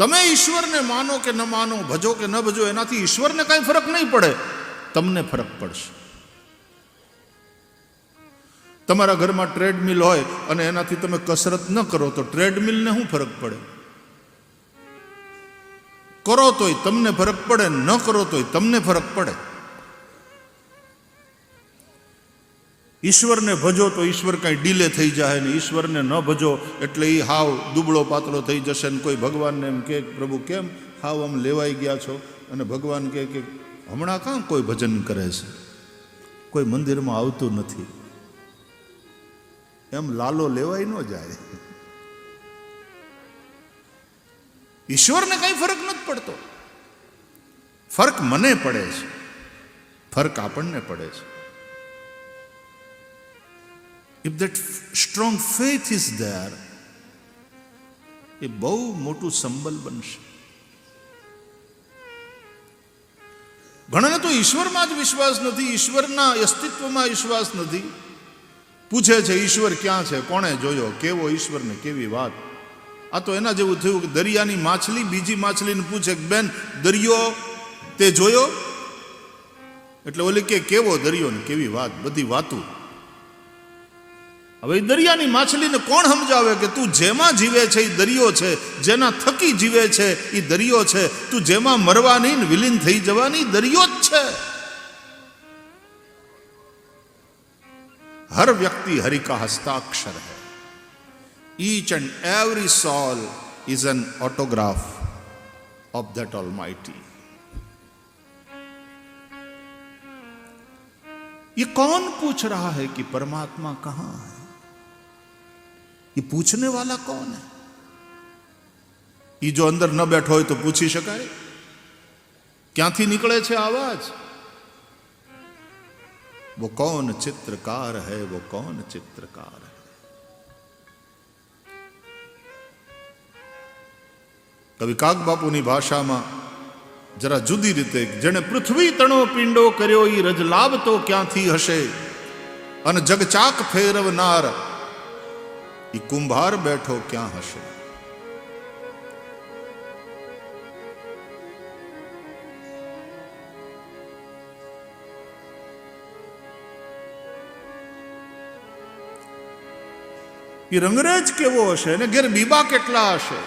તમે ઈશ્વરને માનો કે ન માનો, ભજો કે ન ભજો, એનાથી ઈશ્વરને કાંઈ ફરક નહીં પડે. તમને ફરક પડશે. તમારા ઘરમાં ટ્રેડમિલ હોય અને એનાથી તમે કસરત ન કરો, તો ટ્રેડમિલને શું ફરક પડે? કરો તોય તમને ફરક પડે, ન કરો તોય તમને ફરક પડે. ઈશ્વરને ભજો તો ઈશ્વર કાંઈ ડીલે થઈ જાય ને ઈશ્વરને ન ભજો એટલે એ હાવ દુબળો પાતળો થઈ જશે ને કોઈ ભગવાનને એમ કે, પ્રભુ, કેમ હાવ આમ લેવાઈ ગયા છો? અને ભગવાન કહે કે, હમણાં કાં કોઈ ભજન કરે છે? કોઈ મંદિરમાં આવતું નથી. એમ લાલો લેવાય ન જાય. ઈશ્વરને કાંઈ ફરક નથી પડતો. ફરક મને પડે છે. ફરક આપણને પડે છે. If that strong faith is there એ બહુ મોટું સંબલ બનશે. ઘણાને તો ઈશ્વરમાં જ વિશ્વાસ નથી, ઈશ્વરના અસ્તિત્વમાં વિશ્વાસ નથી. પૂછે છે, ઈશ્વર ક્યાં છે? કોણે જોયો? કેવો ઈશ્વરને કેવી વાત? આ તો એના જેવું થયું કે દરિયાની માછલી બીજી માછલીને પૂછે કે, બેન, દરિયો તે જોયો? એટલે ઓલી કે, કેવો દરિયો ને કેવી વાત? બધી વાતું. હવે એ દરિયાની માછલીને કોણ સમજાવે કે તું જેમાં જીવે છે એ દરિયો છે જેના થકી જીવે છે એ દરિયો છે તું જેમાં મરવાની ને વિલીન થઈ જવાની દરિયો જ છે हर व्यक्ति हरि का हस्ताक्षर है each and every soul is an autograph of that all ये कौन पूछ रहा है कि परमात्मा कहां है એ પૂછને વાલા કોણ એ જો અંદર ન બેઠો હોય તો પૂછી શકાય? ક્યાંથી નીકળે છે આવાજ વો કોણ ચિત્રકાર હૈ, વો કોણ ચિત્રકાર હૈ? કવિ બાપુની ભાષામાં જરા જુદી રીતે, જેણે પૃથ્વી તણો પિંડો કર્યો એ રજલાભ તો ક્યાંથી હશે? અને જગચાક ફેરવનાર ઈ કુંભાર બેઠો ક્યાં હશે એ રંગરેજ કેવો હશે અને ઘેર બીબા કેટલા હશે